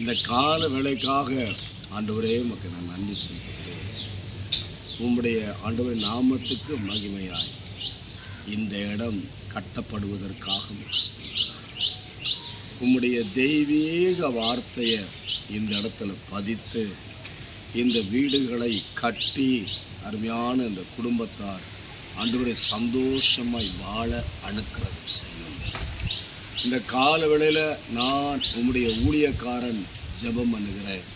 இந்த கால வேலைக்காக ஆண்டவரே உமக்கு நான் நன்றி செலுத்துகிறேன். உம்முடைய ஆண்டவர் நாமத்துக்கு மகிமையாய். இந்த இடம் கட்டப்படுவதற்காக உம்முடைய தெய்வீக வார்த்தையை இந்த இடத்துல பதித்து இந்த வீடுகளை கட்டி அருமையான இந்த குடும்பத்தார் அன்றுவரை சந்தோஷமாய் வாழ அணுக்கிறது செய்யும். இந்த கால வேளையில் நான் உம்முடைய ஊழியக்காரன் ஜெபம் பண்ணுகிறேன்.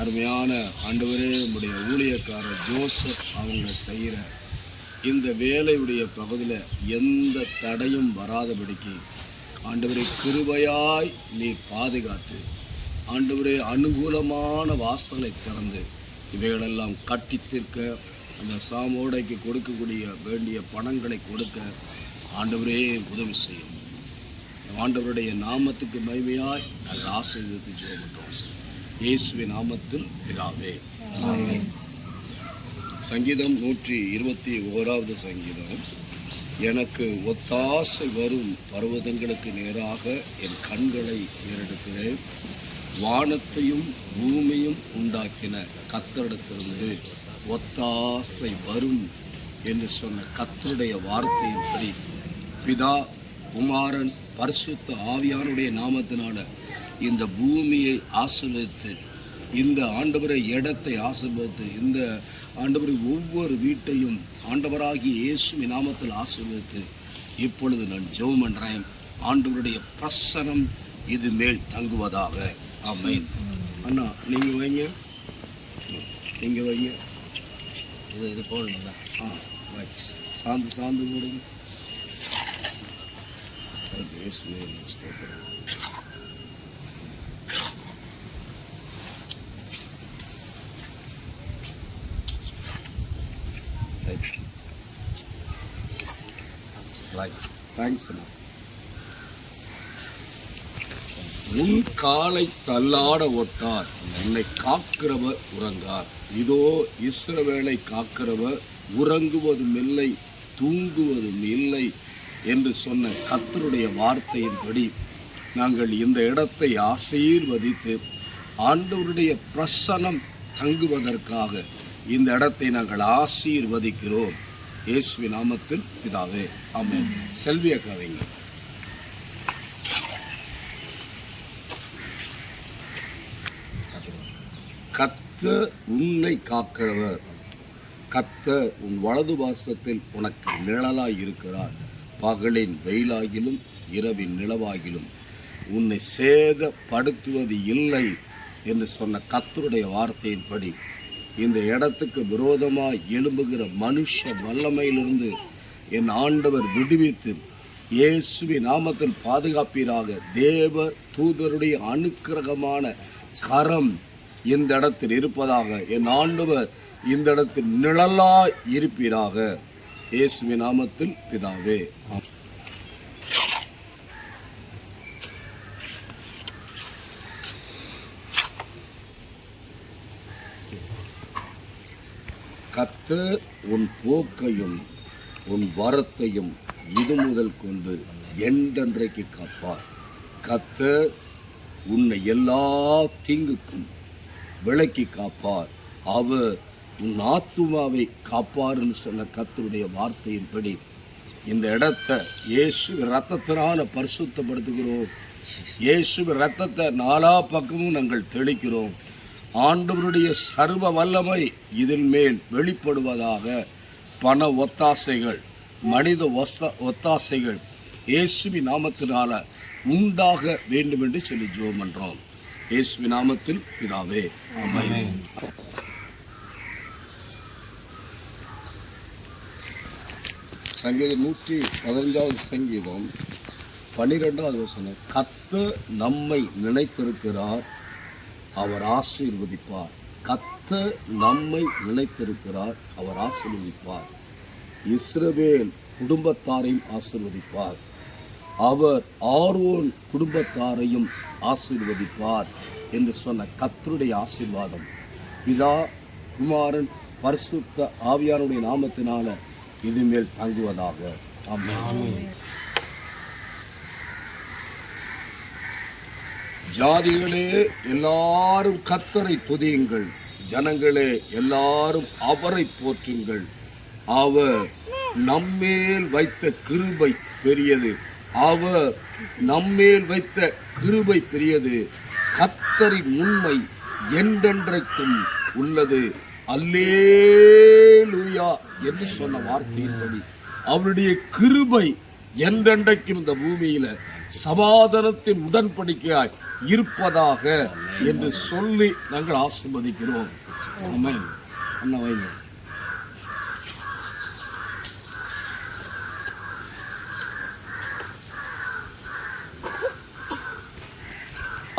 அருமையான ஆண்டவரே உம்முடைய ஊழியக்காரர் ஜோசப் அவங்க செய்கிற இந்த வேலையுடைய பகுதியில் எந்த தடையும் வராதபடிக்கு ஆண்டவரை கிருபையாய் நீ பாதுகாத்து ஆண்டவரே அனுகூலமான வாசலை திறந்து இவைகளெல்லாம் கட்டி தீர்க்க அந்த சாமோடைக்கு கொடுக்கக்கூடிய வேண்டிய பணங்களை கொடுக்க ஆண்டவரே உதவி செய்யும். ஆண்டவருடைய நாமத்துக்கு மகிமையாய் நாங்கள் ஆசீர்வதித்து ஜெபட்டோம் இயேசுவின் நாமத்தில் பிதாவே. சங்கீதம் நூற்றி இருபத்தி ஓராவது சங்கீதம். எனக்கு ஒத்தாசை வரும் பர்வதங்களுக்கு நேராக என் கண்களை ஏறெடுக்கிறேன். வானத்தையும் பூமியும் உண்டாக்கின கத்தரிடத்திலிருந்து ஒத்தாசை வரும் என்று சொன்ன கத்தருடைய வார்த்தையின்படி பிதா குமாரன் பரிசுத்த ஆவியானுடைய நாமத்தினால இந்த பூமியை ஆசீர்வதித்து இந்த ஆண்டவரை இடத்தை ஆசீர்வதித்து இந்த ஆண்டவரை ஒவ்வொரு வீட்டையும் ஆண்டவராகிய இயேசுவின் நாமத்தில் ஆசீர்வதித்து இப்பொழுது நான் ஜெபம் பண்றேன். ஆண்டவருடைய பிரசனம் இது மேல் தங்குவதாக. ஆமென். அண்ணா நீங்க வைங்க. நீங்க வைங்க. இது இது போடணுங்களா ஆ சாந்து சாந்து போடுங்க. இயேசுவே தேங்க்ஸ் உன் காலை தள்ளாட ஒட்டார் என்னை காக்கிறவர் உறங்கார் இதோ இஸ்ரவேலை காக்கிறவர் உறங்குவதும் இல்லை தூங்குவதும் இல்லை என்று சொன்ன கத்தருடைய வார்த்தையின்படி நாங்கள் இந்த இடத்தை ஆசீர்வதித்து ஆண்டவருடைய பிரசனம் தங்குவதற்காக இந்த இடத்தை நாங்கள் ஆசீர்வதிக்கிறோம். இயேசுவி நாமத்தில் பிதாவே ஆமாம் செல்விய கவிங்க கத்த உன்னை காக்கிறவர். கத்த உன் வலது பாசத்தில் உனக்கு நிழலாய் இருக்கிறார். பகலின் வெயிலாகிலும் இரவின் நிலவாகிலும் உன்னை சேதப்படுத்துவது இல்லை என்று சொன்ன கத்தருடைய வார்த்தையின்படி இந்த இடத்துக்கு விரோதமாக எழும்புகிற மனுஷ வல்லமையிலிருந்து என் ஆண்டவர் விடுவித்து இயேசுவி நாமத்தில் பாதுகாப்பீராக தேவ தூதருடைய அனுக்கிரகமான கரம் இந்த இடத்தில் இருப்பதாக என் ஆண்டவர் இந்த இடத்தில் நிழலாய் இருப்பீராக. இயேசுவி நாமத்தில் பிதாவே. கத்த உன் போக்கையும் உன் வரத்தையும் இது முதல் கொண்டு என்றென்றைக்கு காப்பார். கத்த உன்னை எல்லா தீங்குக்கும் விளக்கி காப்பார். அவர் உன் ஆத்துமாவை காப்பாருன்னு சொன்ன கத்தருடைய வார்த்தையின்படி இந்த இடத்த இயேசு ரத்தத்தினால பரிசுத்தப்படுத்துகிறோம். இயேசு ரத்தத்தை நாலா பக்கமும் நாங்கள் தெளிக்கிறோம். ஆண்டவருடைய சர்வ வல்லமை இதன் மேல் வெளிப்படுவதாக பண ஒத்தாசைகள் மனித ஒத்த ஒத்தாசைகள் இயேசுவி நாமத்தினால உண்டாக வேண்டும் என்று சொல்லி ஜோம் பண்ணுறோம் இயேசுவி நாமத்தில் பிதாவே ஆமென். சங்கீதம் நூற்றி பதினஞ்சாவது சங்கீதம் பன்னிரெண்டாவது வசனம் கத்த நம்மை நினைத்திருக்கிறார் அவர் ஆசீர்வதிப்பார். கத்த நம்மை நினைத்திருக்கிறார் அவர் ஆசீர்வதிப்பார். இஸ்ரவேல் குடும்பத்தாரையும் ஆசீர்வதிப்பார். அவர் ஆர்வோன் குடும்பத்தாரையும் ஆசீர்வதிப்பார் என்று சொன்ன கத்தருடைய ஆசீர்வாதம். பிதா குமாரன் பரிசுத்த ஆவியாருடைய நாமத்தினால இனிமேல் தங்குவதாக. ஜாதிகளே எல்லாரும் கத்தரை துதியுங்கள். ஜனங்களே எல்லாரும் அவரை போற்றுங்கள். அவர் நம்மேல் வைத்த கிருபை பெரியது. அவர் நம்மேல் வைத்த கிருபை பெரியது. கத்தரின் உண்மை என்றென்றைக்கும் உள்ளது. அல்லேலூயா என்று சொன்ன வார்த்தையின்படி அவருடைய கிருபை என்றென்றைக்கும் இந்த பூமியில சமாதானத்தின் உடன்படிக்கையாய் இருப்பதாக என்று சொல்லி நாங்கள் ஆசிர்வதிக்கிறோம். அண்ணா வைங்க.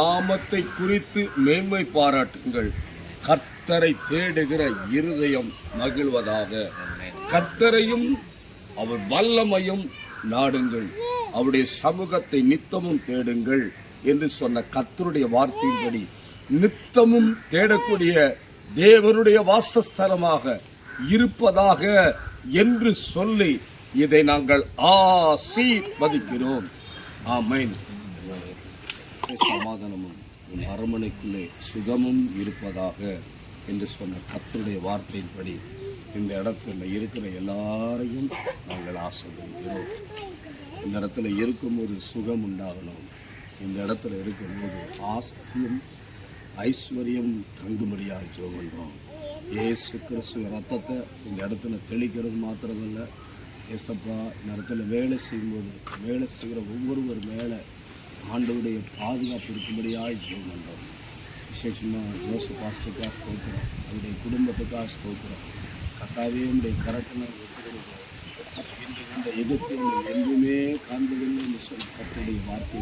நாமத்தை குறித்து மேன்மை பாராட்டுங்கள். கர்த்த கர்த்தரை தேடுகிற இருதயம் மகிழ்வதாக. கர்த்தரையும் அவர் வல்லமையும் நாடுங்கள். அவருடைய சமூகத்தை நித்தமும் தேடுங்கள் என்று சொன்ன கர்த்தருடைய வார்த்தையின்படி நித்தமும் தேடக்கூடிய தேவனுடைய வாசஸ்தலமாக இருப்பதாக என்று சொல்லி இதை நாங்கள் ஆசீர்வதிக்கிறோம். ஆமைன். சமாதானமும் அரமனைக்குள்ளே சுகமும் இருப்பதாக என்று சொன்ன கத்தருடைய வார்த்தையின்படி இந்த இடத்துல இருக்கிற எல்லாரையும் நாங்கள் ஆசைப்படுகிறோம் இந்த இடத்துல இருக்கும்போது சுகம் உண்டாகணும். இந்த இடத்துல இருக்கும்போது ஆஸ்தியும் ஐஸ்வர்யம் தங்கும்படியாக ஜெபம் பண்றோம். ஏசு கிறிஸ்துவ ரத்தத்தை இந்த இடத்துல தெளிக்கிறது மாத்திரமல்ல. ஏசப்பா இந்த இடத்துல வேலை செய்யும்போது வேலை செய்கிற ஒவ்வொருவர் மேலே ஆண்டவுடைய பாதுகாப்பு இருக்கும்படியாக ஜோகன்றோம் விசேஷமாக ஜோசப் பாஸ்டருக்காக ஸ்தோக்கிறோம் அவருடைய குடும்பத்துக்காக ஸ்தோக்கிறோம் கத்தாவே உடைய கரெக்டான இன்று இந்த எதிர்த்து எங்குமே காண்பதில்லை என்று சொன்ன கத்துடைய வார்த்தை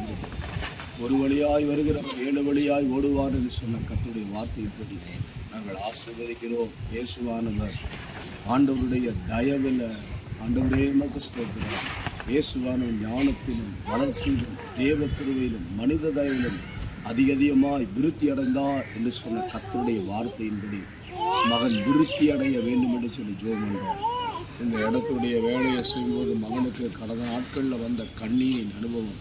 ஒரு வழியாய் வருகிறவர் ஏழு வழியாய் ஓடுவார் என்று சொன்ன கத்துடைய வார்த்தையின்படி நாங்கள் ஆசீர்வதிக்கிறோம். இயேசுவானவர் ஆண்டவருடைய தயவில் ஆண்டவரே நமக்கு ஸ்தோக்கிறோம் இயேசுவான ஞானத்திலும் வளர்ச்சியிலும் தேவ திருவையிலும் மனித தயவிலும் அதிக அதிகமாய் விருத்தி அடைந்தார் என்று சொன்ன கத்தருடைய வார்த்தையின்படி மகன் விருத்தி அடைய வேண்டும் என்று சொல்லி ஜோம் இந்த இடத்துடைய வேலையை செய்யும்போது மகனுக்கு கடந்த நாட்களில் வந்த கண்ணீரின் அனுபவம்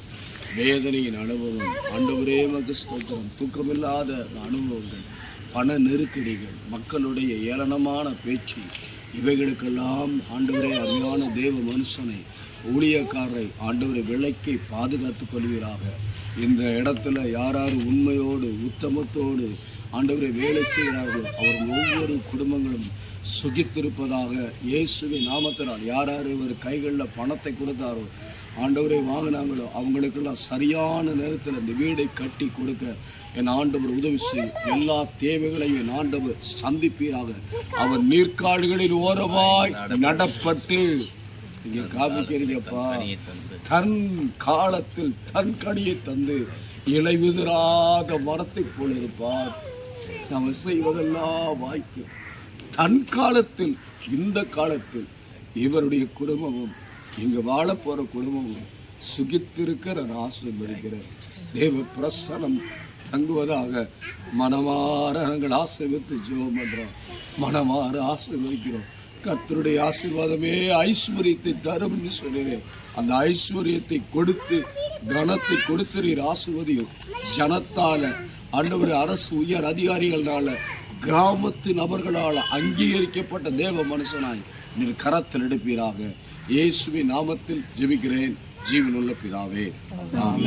வேதனையின் அனுபவம் ஆண்டவரே மக்கு ஸ்தோத்திரம். தூக்கமில்லாத அனுபவங்கள் பண நெருக்கடிகள் மக்களுடைய ஏளனமான பேச்சு இவைகளுக்கெல்லாம் ஆண்டவரே அருமையான தேவ மனுஷனை ஊழியக்காரரை ஆண்டவரை விலைக்கு பாதுகாத்துக் கொள்வீராக. இந்த இடத்துல யார் யார் உண்மையோடு உத்தமத்தோடு ஆண்டவரை வேலை செய்கிறார்களோ அவர் ஒவ்வொரு குடும்பங்களும் சுகித்திருப்பதாக இயேசுவின் நாமத்தினால் யார் யார் இவர் கைகளில் பணத்தை கொடுத்தாரோ ஆண்டவரை வாங்கினாங்களோ அவங்களுக்கெல்லாம் சரியான நேரத்தில் இந்த வீடை கட்டி கொடுக்க என் ஆண்டவர் உதவி செய்யும். எல்லா தேவைகளையும் என் ஆண்டவர் சந்திப்பீராக. அவர் நீர்க்காடுகளில் ஓரமாய் நடப்பட்டு இங்கே காமிக்கிறீங்கப்பா தன் காலத்தில் தன் கனியை தந்து இலையுதிராத மரத்தை போல இருப்பார் நாம் செய்வதெல்லாம் வாய்க்கும் தன் காலத்தில் இந்த காலத்தில் இவருடைய குடும்பமும் இங்கு வாழப் போற குடும்பமும் சுகித்திருக்கிற ஆசிர்வதிக்கிற தேவ பிரசனம் தங்குவதாக மனமாற நாங்கள் ஆசீர்வித்து ஜெபம் பண்றோம். மனமாற ஆசீர்வதிக்கிறோம். கத்தருடைய ஆசீர்வாதமே ஐஸ்வர்யத்தை தரும்னு சொல்லுறேன் அந்த ஐஸ்வர்யத்தை கொடுத்து கனத்தை கொடுத்துறீர் ஆசீர்வதியும். ஜனத்தால ஆண்டவர் அரசு உயர் அதிகாரிகளால கிராமத்து நபர்களால் அங்கீகரிக்கப்பட்ட தேவ மனுஷனாய் நீர் கரத்தில் எடுப்பீராக. இயேசுவின் நாமத்தில் ஜெபிக்கிறேன். ஜீவனுள்ள பிதாவே. ஆமென்.